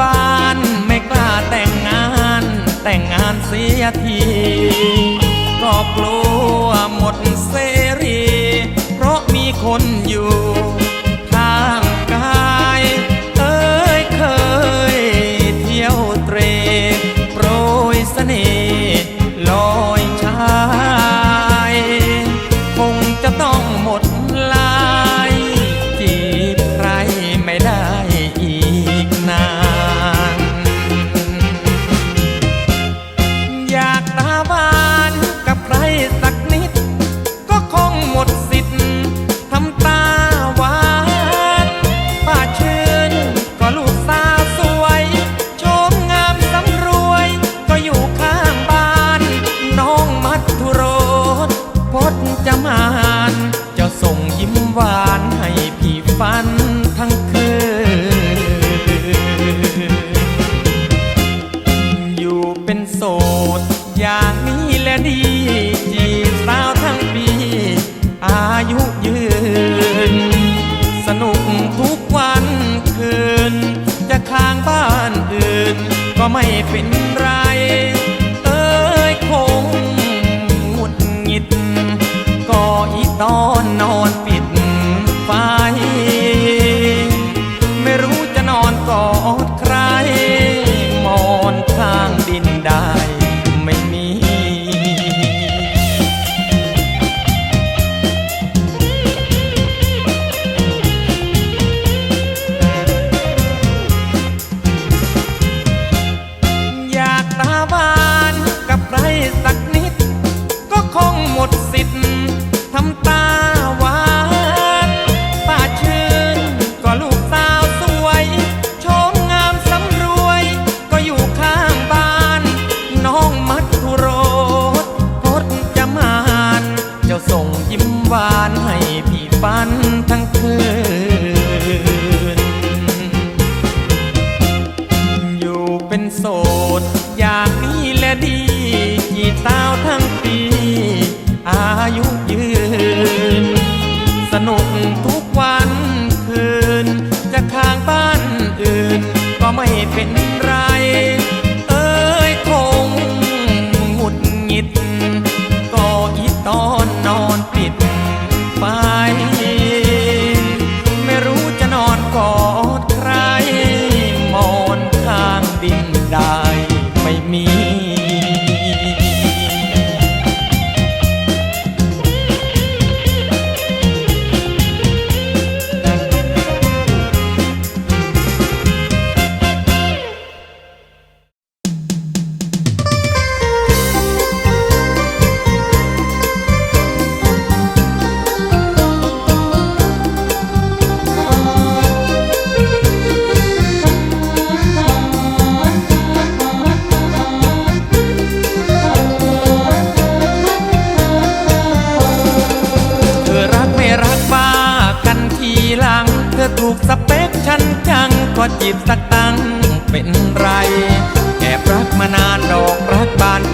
บานไม่กล้าแต่งงาน แต่งงานเสียที ก็ไ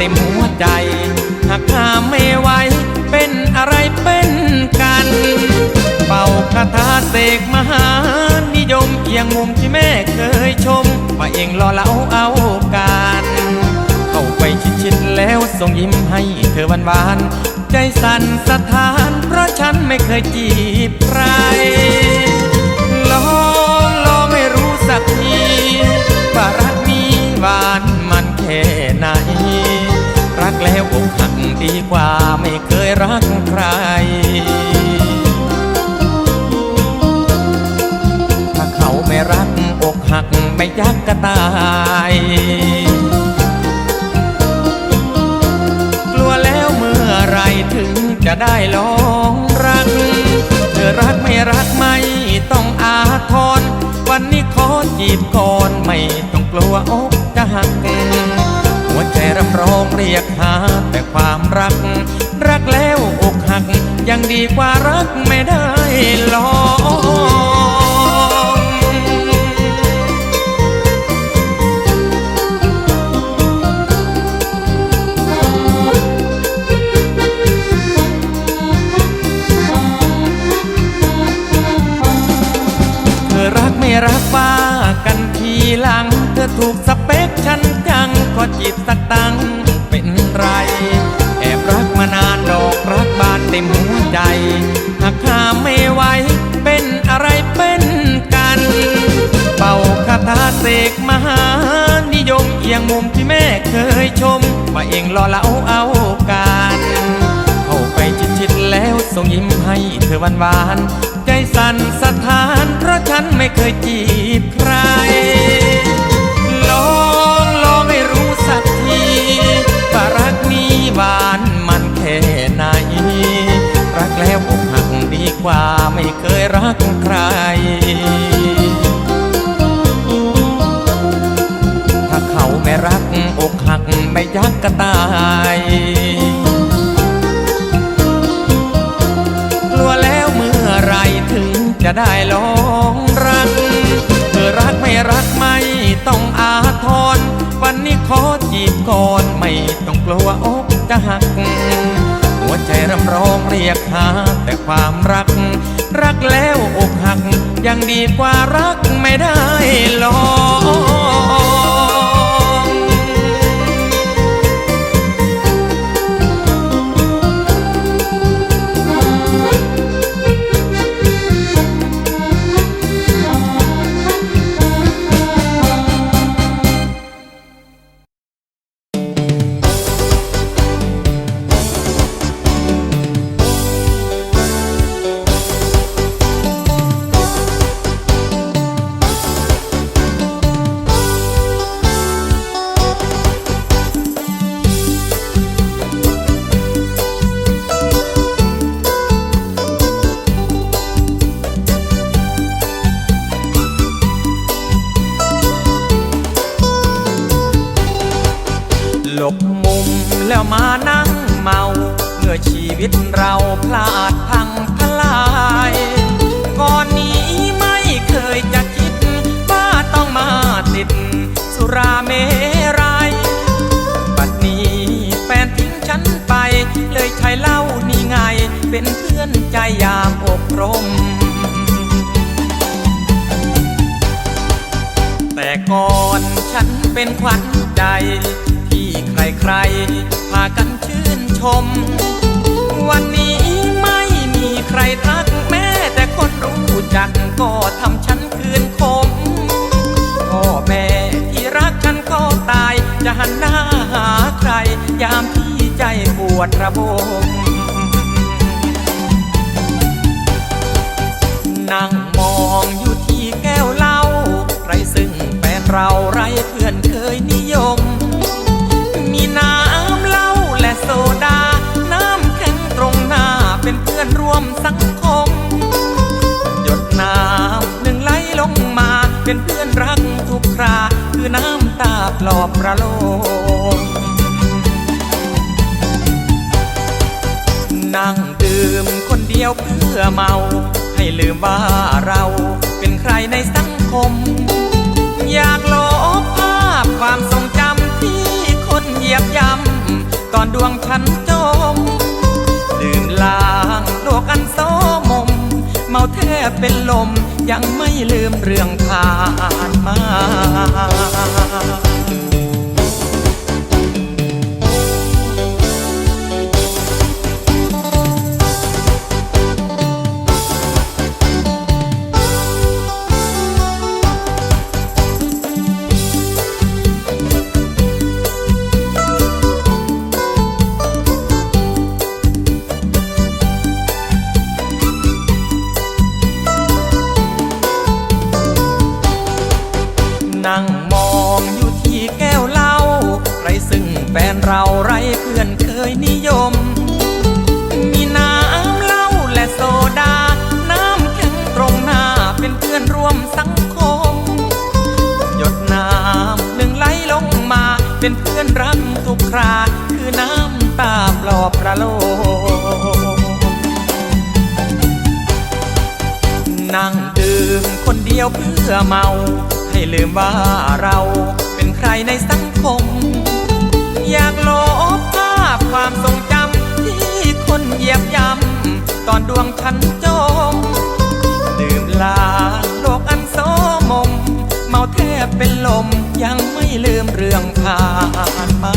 เต็มหัวใจ หากห้าไม่ไหวเป็นอะไรเป็นกัน เป่าคาถาเสกมหานิยมเอียงมุมที่แม่เคยชม ว่าเองรอเล่าเอาการเข้าไปชิดๆแล้วส่งยิ้มให้เธอหวานๆใจสั่นสะท้าน เพราะฉันไม่เคยจีบใครลองลองไม่รู้สักทีว่ารักนี้หวานมันแค่ไหน แล้วอกหักดีกว่าไม่เคยรักใคร ถ้าเขาไม่รักอกหักไม่ยักกระตาย กลัวแล้วเมื่อไรถึงจะได้ลองรัก เธอรักไม่รักไม่ต้องอาทร วันนี้ขอจีบก่อนไม่ต้องกลัวอกจะหัก รับรองเรียกหาแต่ความรัก รักแล้วอกหัก ยังดีกว่ารักไม่ได้ลองเธอรักไม่รักว่ากันทีหลัง เธอถูกสเปคฉัน จังก็จีบสักตังเป็นไร แอบรักมานานดอกรักบานเต็มหัวใจหากห้ามไม่ไหวเป็นอะไรเป็นกัน เป่าคาถาเสกมหานิยมเอียงมุมที่แม่เคยชมว่าเองรอเล่าเอาการเข้าไปชิดๆแล้วส่งยิ้มให้เธอหวาน ใจสั่นสะท้านเพราะฉันไม่เคยจีบใคร กทีว่ารักนี้หวานมันแค่ไหน รักแล้วอกหักดีกว่าไม่เคยรักใคร ถ้าเขาไม่รักอกหักไม่ยักก็ตายกลัวแล้วเมื่อไรถึงจะได้ลองรักเธอรักไม่รักไม่ต้องอาทรวันนี้ขอ จีบก่อนไม่ต้องกลัวอกจะหัก หัวใจรำร้องเรียกหาแต่ความรัก รักแล้วอกหัก ยังดีกว่ารักไม่ได้ลอก ต่อนฉันเป็นขวัญใจ ที่ใครๆพากันชื่นชม วันนี้ไม่มีใครทักแม้แต่คนรู้จักก็ทำฉันคืนคมพ่อแม่ที่รักฉันก็ตาย จะหันหน้าหาใคร ยามที่ใจปวดระบมนั่งมองอยู่ที่แก้วลา เราไรเพื่อนเคยนิยม มีน้ำเหล้าและโซดา น้ำแข็งตรงหน้าเป็นเพื่อนร่วมสังคม หยดน้ำหนึ่งไหลลงมา เป็นเพื่อนรักทุกครา คือน้ำตาปลอบประโลมนั่งดื่มคนเดียวเพื่อเมา ให้ลืมว่าเราเป็นใครในสังคม อยากลบภาพความทรงจำที่คนเหยียบย่ำตอนดวงฉันจมดื่มลางโลกอันโซมม เมาแทบเป็นลมยังไม่ลืมเรื่องผ่านมา คราคือน้ำตาปลอบประโลมนั่งดื่มคนเดียวเพื่อเมา ให้ลืมว่าเราเป็นใครในสังคม อยากลบภาพความทรงจำที่คนเหยียบย่ำตอนดวงฉันจม เป็นลมยังไม่ลืมเรื่องผ่านมา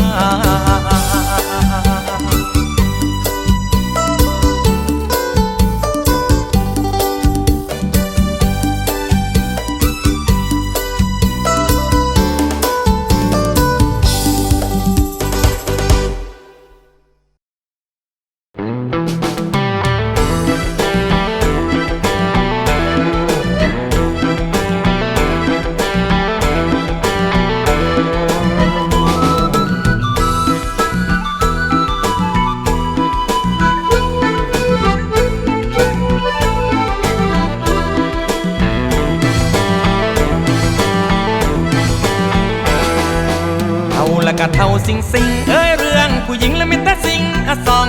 ะก็เท่าสิงสิงเอ้ยเรื่องผู้หญิงและมิแต่สิงอะซอง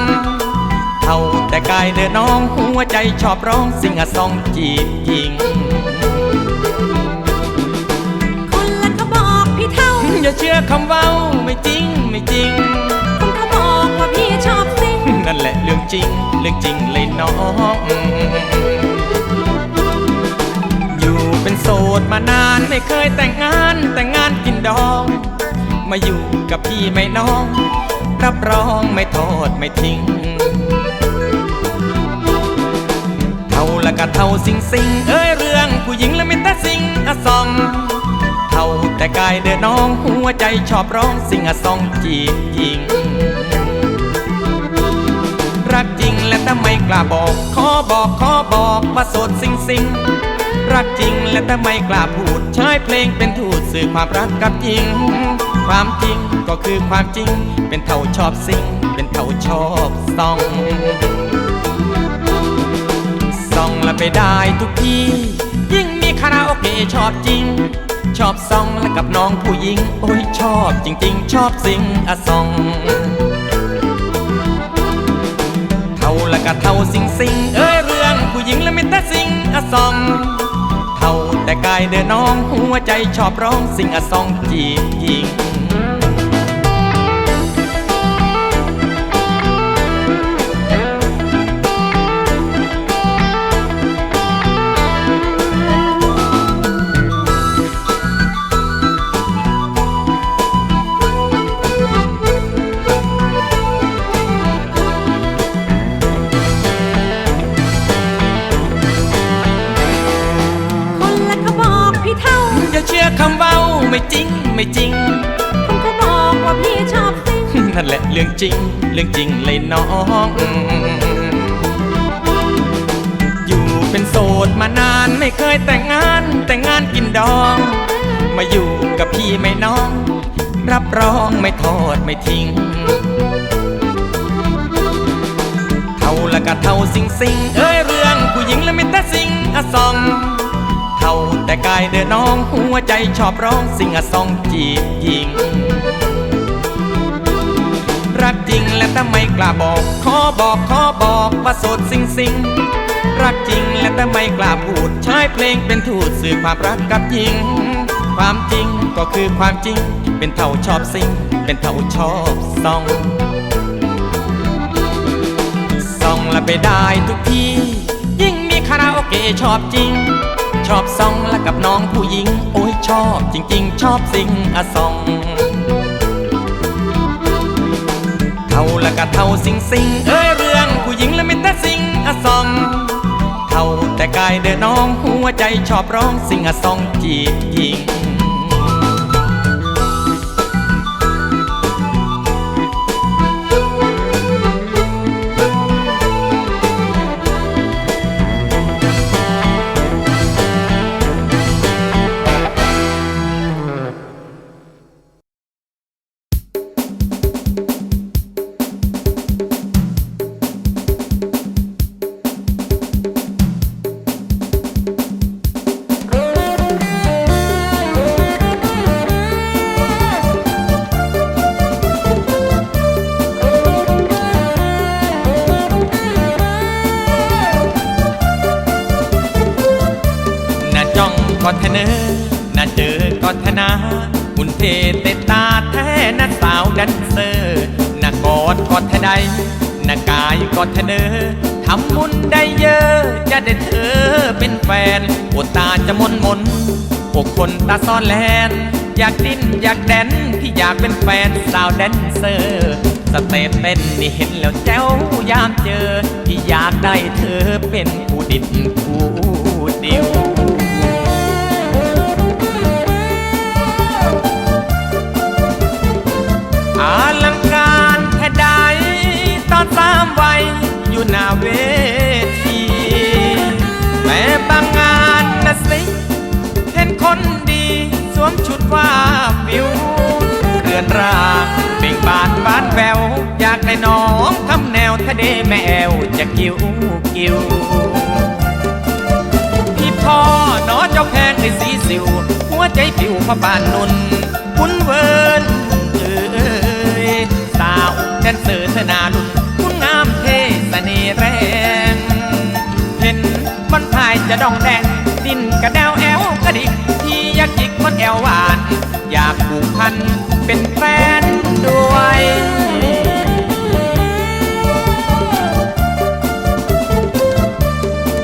เท่าแต่กายเดินน้องหัวใจชอบร้องสิงอะซองจีบหญิงคนละก็บอกพี่เท่าอย่าเชื่อคำเว้าไม่จริงไม่จริงคนเขาบอกว่าพี่ชอบซิงนั่นแหละเรื่องจริงเรื่องจริงเลยน้องอยู่เป็นโสดมานานไม่เคยแต่งงานแต่งงานกินดอง มาอยู่กับพี่ไม่น้อง รับรองไม่ทอดไม่ทิ้ง เท่าละก็เท่าสิงสิงเอ้ยเรื่องผู้หญิงและมิแต่สิงอะซอง เท่าแต่กายเดินน้องหัวใจชอบร้องสิงอะซองจีบหญิง รักจริงและแต่ไม่กล้าบอก ขอบอกขอบอกว่าโสดสิงสิงรักจริงและแต่ไม่กล้าพูดใช้เพลงเป็นทูตสื่อความรักกับหญิง ความจริงก็คือความจริง เป็นเท่าชอบสิงเป็นเท่าชอบซองซองและไปได้ทุกที่ ยิ่งมีคาราโอเกะชอบจริง ชอบซองและกับน้องผู้หญิง โอ้ยชอบจริง ๆ ชอบสิงอะซองเท่าละก็เท่าสิงสิงเอ้ยเรื่องผู้หญิงและมิแต่สิงอะซองเท่าแต่กายเดินน้องหัวใจชอบร้องสิงอะซองจีบหญิง เรื่องจริงเลยน้อง อยู่เป็นโสดมานานไม่เคยแต่งงาน แต่งงานกินดอง มาอยู่กับพี่ไม่น้อง รับรองไม่ทอดไม่ทิ้ง เท่าละก็เท่าสิงสิงเอ้ยเรื่องผู้หญิงและมิแต่สิงอะซองเท่าแต่กายเดินน้องหัวใจชอบร้องสิงอะซองจีบหญิง รักจริงและแต่ไม่กล้าบอก ขอบอกขอบอกว่าโสดสิงสิงรักจริงและแต่ไม่กล้าพูด ใช้เพลงเป็นทูตสื่อความรักกับหญิง ความจริงก็คือความจริง เป็นเท่าชอบสิง เป็นเท่าชอบซองส่องละไปได้ทุกที่ ยิ่งมีคาราโอเกะชอบจริง ชอบส่องและกับน้องผู้หญิง โอ้ยชอบจริง ๆ ชอบสิงอะส่อง ละก็เท่าสิงสิงเอ้ยเรื่องผู้หญิงและมิแต่สิงอะซองเท่าแต่กายเดินน้องหัวใจชอบร้องสิงอะซองจีบหญิง องกอดเนอน่าเจอกอดธนาหุ่นเทเตตาแท้น่าสาวแดันเซอร์น่ากอดกอดเทใดน่ากายกอดเทเนอทำบุญได้เยอะ จะได้เธอเป็นแฟนปวดตาจะมนมนอกคนตาซ่อนแลนอยากดิ้นอยากแดนพี่อยากเป็นแฟนสาวแดนเซอร์สเต็ปเต้นนี่เห็นแล้วแจ้วยามเจอ พี่อยากได้เธอเป็นผู้ดิดผู้ ลังการแค่ใดตอนสามวัยอยู่หน้าเวทีแต่บางงานนะสิ เห็นคนดีสวมชุดว่าวิวเรือนร่างเบ่งบานบานแวว อยากได้น้องทำแนวทะเดแมวจะกิ้วกิ้วพี่พ่อนอเจ้าแพงไอ้สีสิว หัวใจผิวพระบานนุนคุณเวิร์นาวแดนเซอร์ธนาลุนคุณงามเทสน่ห์แรง เห็นมันพายจะดองแดง ดินกระเดวแอวกระดิกที่ยากจิกมันแอวหวาน อยากผูกพันเป็นแฟนด้วย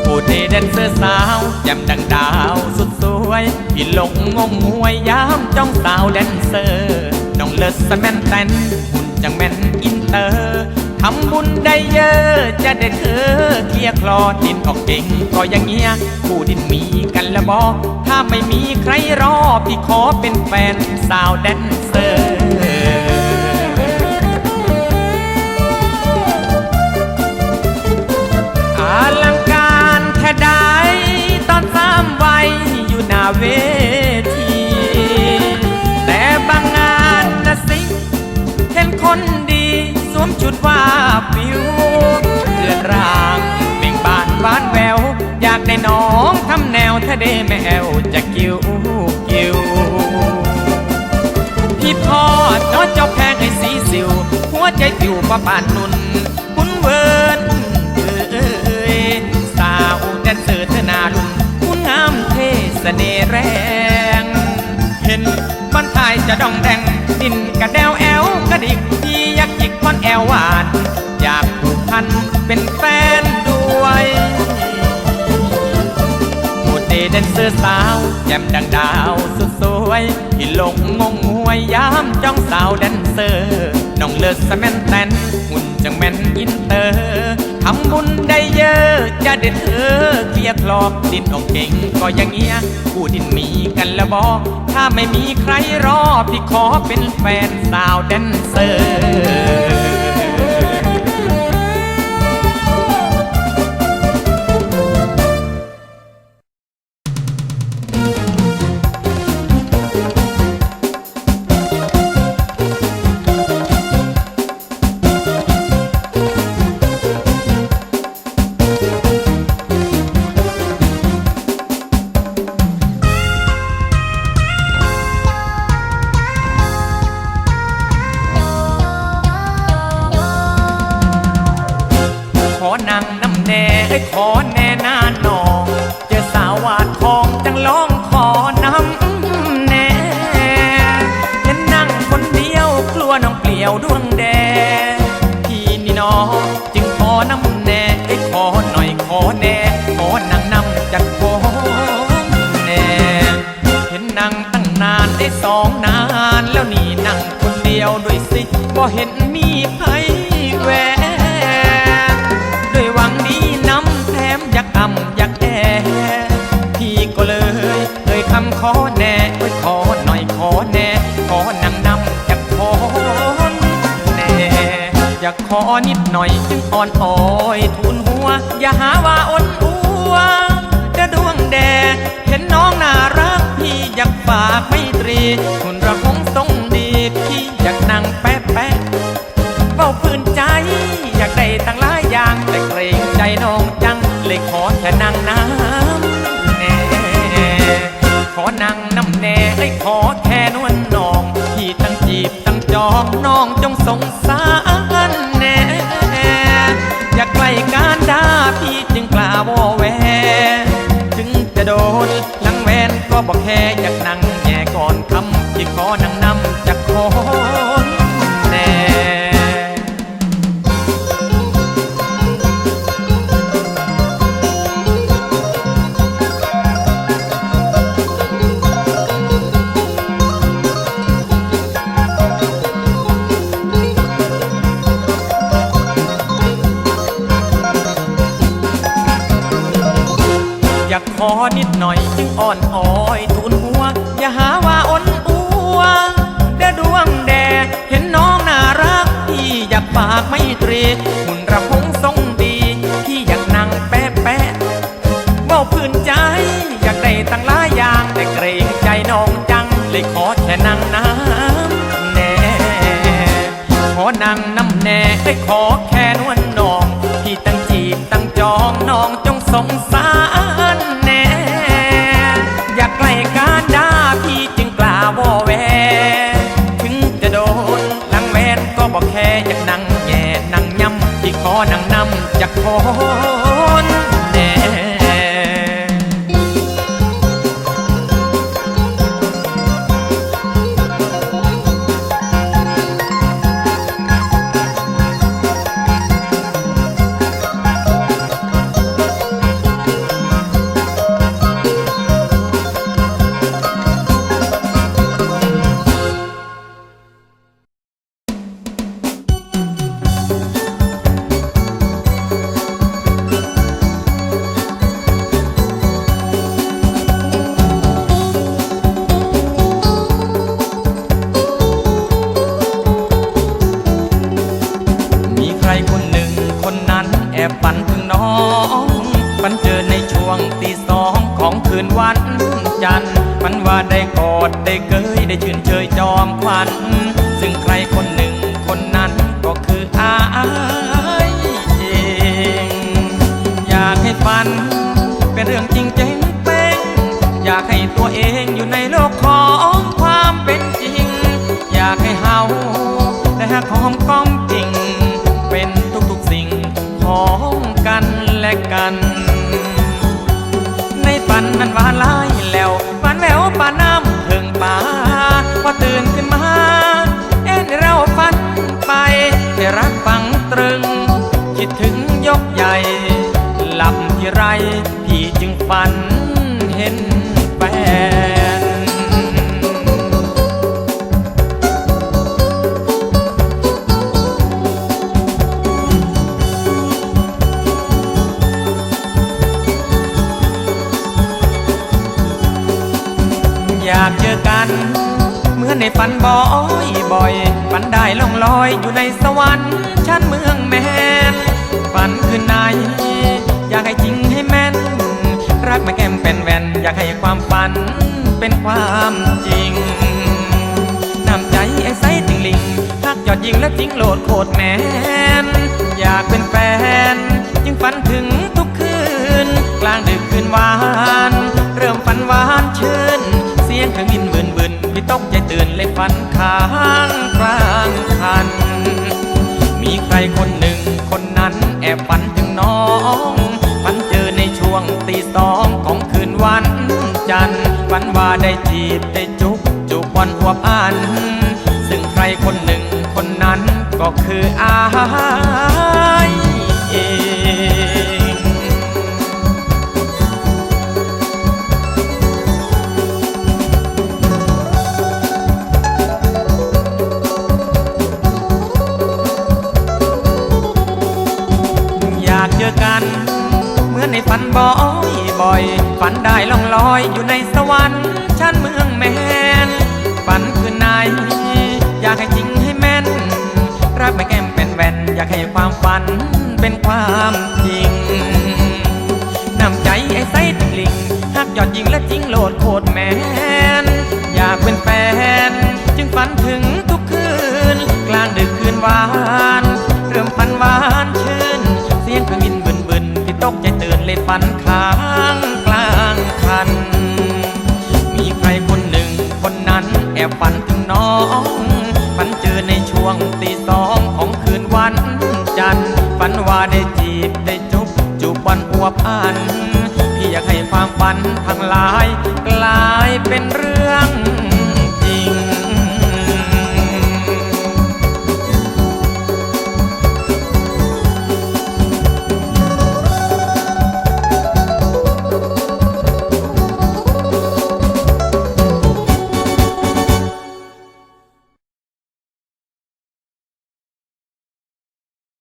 ผู้เทแดนเซอร์สาวแจ่มดังดาวสุดสวยพี่หลงงงงวยยามจ้องสาวแดนเซอร์น้องเลิศสแมนแตน จังแม่นอินเตอร์ทำบุญได้เยอะ จะได้เธอเคลียคลอดินออกเก่งก็อย่างเงี้ยผู้ดินมีกันละบอถ้าไม่มีใครรอพี่ขอเป็นแฟนสาวแดนเซอร์อลังการแค่ใดตอนสามวัยอยู่หน้าเว ดว่าปิวเลือนร่างเบ่งบานบานแวว อยากได้น้องทำแนวทะเดแมวจะกิ้วกิ้วพี่พ่อน้อเจ้าแพงไอ้สีสิว หัวใจปิวประบานนุนคุณเวิร์นเอ้ยสาวแดนเซอร์เธอนาลุนคุณงามเทเน่แรง เห็นมันทายจะดองแดงดินกระเดวแอวกระดิก วหวาน อยากผูกพันเป็นแฟนด้วยโมเดแดนเซอร์สาวแจ่มดังดาวสุดสวยที่หลงงงงวยยามจ้องสาวแดนเซอร์น้องเลิศสแมนแตนหุ่นจังแมนอินเตอร์ทำบุญได้เยอะจะได้เธอเคลียคลอกดินออกเก่งก็อย่างเงี้ยผู้ดินมีกันแล้วบอถ้าไม่มีใครรอพี่ขอเป็นแฟนสาวแดนเซอร์ ได้สองนานแล้วนี่นั่งคนเดียวด้วยสิบ่เห็นมีใครแวะด้วยหวังดีน้ำแถมอยากอำอยากแอพี่ก็เลยเคยคำขอแน่ไว้ขอหน่อยขอแน่ขอนั่งนำจากคนแน่อยากขอนิดหน่อยจึงอ่อนอ้อยทูลหัว อย่าหาว่าอ้นอัวจะดวงแดเห็นน้องน่ารักากไม่ตรีคุณระคงทรงดีพี่อยากนั่งแป๊ะแป๊ะเฝ้าพื้นใจ อยากได้ตั้งหลายอย่าง แต่เกรงใจน้องจัง เลยขอแค่นั่งน้ำแน่ขอนั่งน้ำแน่ให้ขอแค่นวลน้อง พี่ตั้งจีบตั้งจองน้องจงสงสารแน่อยากใกล้การด่าพี่จึงกล้าวอแวถึงจะโดนหลังแวนก็บอกแค่ คำที่ขอนั่ง ปากไม่ตรีหุ่นระพงทรงดีพี่อยากนั่งแป๊ะแป๊ะเมาพื้นใจ อยากได้ตั้งหลายอย่างแต่เกรงใจน้องจังเลยขอ ขอ ฝัน เป็นเรื่องจริงเจ๋งเป้งอยากให้ตัวเองอยู่ในโลกของความเป็นจริง อยากให้เฮาได้หักหอมก็ อยากเจอกัน เหมื่อนในฝันบ่อยบ่อยฝันได้ล่องลอยอยู่ในสวรรค์ชั้นเมืองแมนฝันคืนไหนอยากให้จริงให้แม่น รักไม่แก้มเป็นแว่นอยากให้ความฝันเป็นความจริงน้ำใจไอ้ไซติงลิงทักยอดยิงและจริงโหลดโคตรแมนอยากเป็นแฟนจึงฝันถึงทุกคืน กลางดึกคืนวาน เริ่มฝันหวานชื่น สียงเครื่องบินบืนบืนพี่ตกใจตื่นเลยฝันค้างกลางคัน มีใครคนหนึ่งคนนั้นแอบฝันถึงน้องฝันเจอในช่วงตีสองของคืนวันจันทร์ฝันว่าได้จีบได้จุบจูบวันหัวพัน ซึ่งใครคนหนึ่งคนนั้นก็คืออา ฝันบ่อยบ่อย ฝันได้ล่องลอยอยู่ในสวรรค์ชั้นเมืองแมนฝันคืนไหนอยากให้จริงให้แม่น รักไม่แก้มเป็นแว่นอยากให้ความฝันเป็นความจริงนำใจไอ้ไซติงลิงหักยอดยิงและจริงโหลดโคตรแมน อยากเป็นแฟน จึงฝันถึงทุกคืน กลางดึกคืนวาน น้องฝันเจอในช่วงตีสองของคืนวันจันทร์ฝันว่าได้จีบได้จุบจูบวันอวบอันพี่อยากให้ความฝันทั้งหลาย กลายเป็นเรื่อง